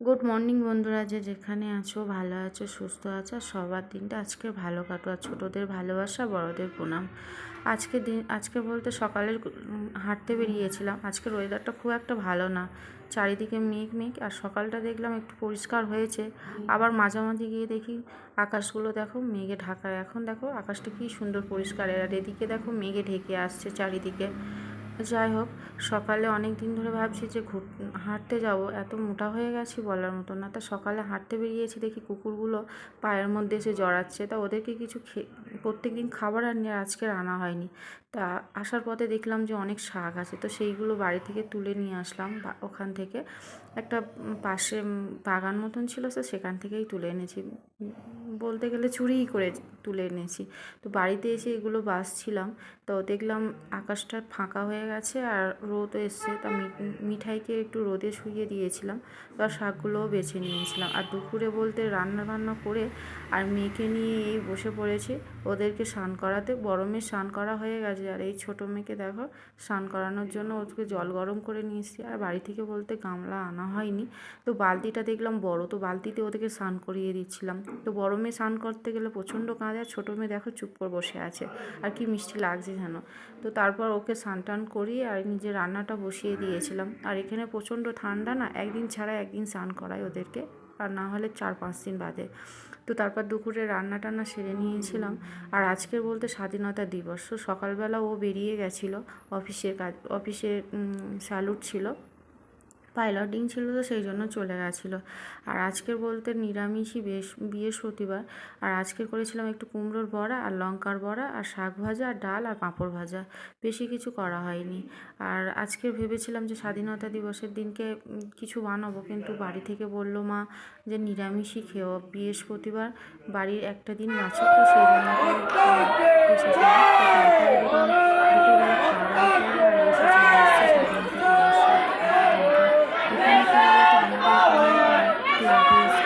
Good morning বন্ধুরা। যে যেখানে আছো ভালো আছো সুস্থ আছো সবার দিনটা আজকে ভালো কাটো আর ছোটোদের ভালোবাসা বড়দের প্রণাম। আজকে দিন আজকে বলতে সকালে উম, হাঁটতে বেরিয়েছিলাম। আজকের ওয়েদারটা খুব একটা ভালো না। চারিদিকে মেঘ মেঘ আর সকালটা দেখলাম একটু পরিষ্কার হয়েছে। আবার মাঝামাঝি গিয়ে দেখি আকাশগুলো দেখো মেঘে ঢাকা। এখন দেখো আকাশটা কি সুন্দর পরিষ্কার। আর এদিকে দেখো মেঘে ঢেকে আসছে চারিদিকে। যাই হোক সকালে অনেক দিন ধরে ভাবছি যে ঘুর হাঁটতে যাব, এত মোটা হয়ে গেছি বলার মতো না। তা সকালে হাঁটতে বেরিয়েছি দেখি কুকুরগুলো পায়ের মধ্যে এসে জড়াচ্ছে। তা ওদেরকে কিছু প্রত্যেক দিন খাবার আর আজকে রান্না হয়নি। তা আসার পথে দেখলাম যে অনেক শাক আছে। তো সেইগুলো বাড়ি থেকে তুলে নিয়ে আসলাম ওখান থেকে। একটা পাশে বাগান মতন ছিল তো সেখান থেকেই তুলে এনেছি। বলতে গেলে চুরিই করে তুলে এনেছি। তো বাড়িতে এসে এগুলো বাসছিলাম তো দেখলাম আকাশটা ফাঁকা হয়ে গেছে আর রোদ এসছে। তা মিঠাইকে একটু রোদে শুইয়ে দিয়েছিলাম তো শাকগুলোও বেছে নিয়েছিলাম। আর দুপুরে বলতে রান্না বান্না করে আর মেয়েকে নিয়ে এই বসে পড়েছি। ওদেরকে স্নান করাতে, বড় মেয়ে স্নান করা হয়ে গেছে। আর এই ছোটো মেয়েকে দেখো, স্নান করানোর জন্য ওদেরকে জল গরম করে নিয়ে এসেছি। আর বাড়ি থেকে বলতে গামলা আনা হয়নি। তো বালতিটা দেখলাম বড়, তো বালতিতে ওদেরকে স্নান করিয়ে দিচ্ছিলাম। তো বড় মেয়ে স্নান করতে গেলে প্রচণ্ড কাঁদে, আর ছোটো মেয়ে দেখো চুপ করে বসে আছে। আর কি মিষ্টি লাগছে যেন। তো তারপর ওকে স্নান টান করিয়ে আর নিজে রান্নাটা বসিয়ে দিয়েছিলাম। আর এখানে প্রচণ্ড ঠান্ডা না, একদিন ছাড়া একদিন স্নান করাই ওদেরকে। আর না হলে চার পাঁচ দিন বাদে। তো তারপর দুপুরে রান্না টান্না সেরে নিয়েছিলাম। আর আজকের বলতে স্বাধীনতা দিবস। তো সকালবেলা ও বেরিয়ে গেছিল, অফিসের কাজ অফিসে স্যালুট ছিল। পাইলটিং ছিল তো সেই জন্য চলে গেছিল। আর আজকের বলতে নিরামিষই বেশ, বৃহস্পতিবার। আর আজকে করেছিলাম একটু কুমড়োর বড়া, আর লঙ্কার বড়া, আর শাক ভাজা, আর ডাল, আর পাঁপড় ভাজা। বেশি কিছু করা হয়নি। আর আজকে ভেবেছিলাম যে স্বাধীনতা দিবসের দিনকে কিছু বানাবো, কিন্তু বাড়ি থেকে বলল মা যে নিরামিষই খেও বৃহস্পতিবার বাড়ির একটা দিন বাঁচো, তো সেই জন্য Thank you.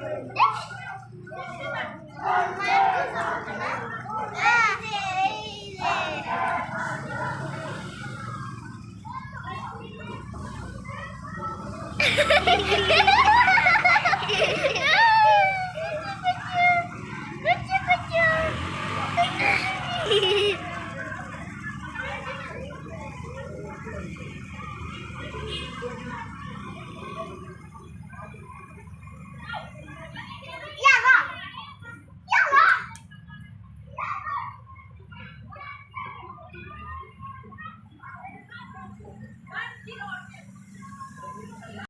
Ha!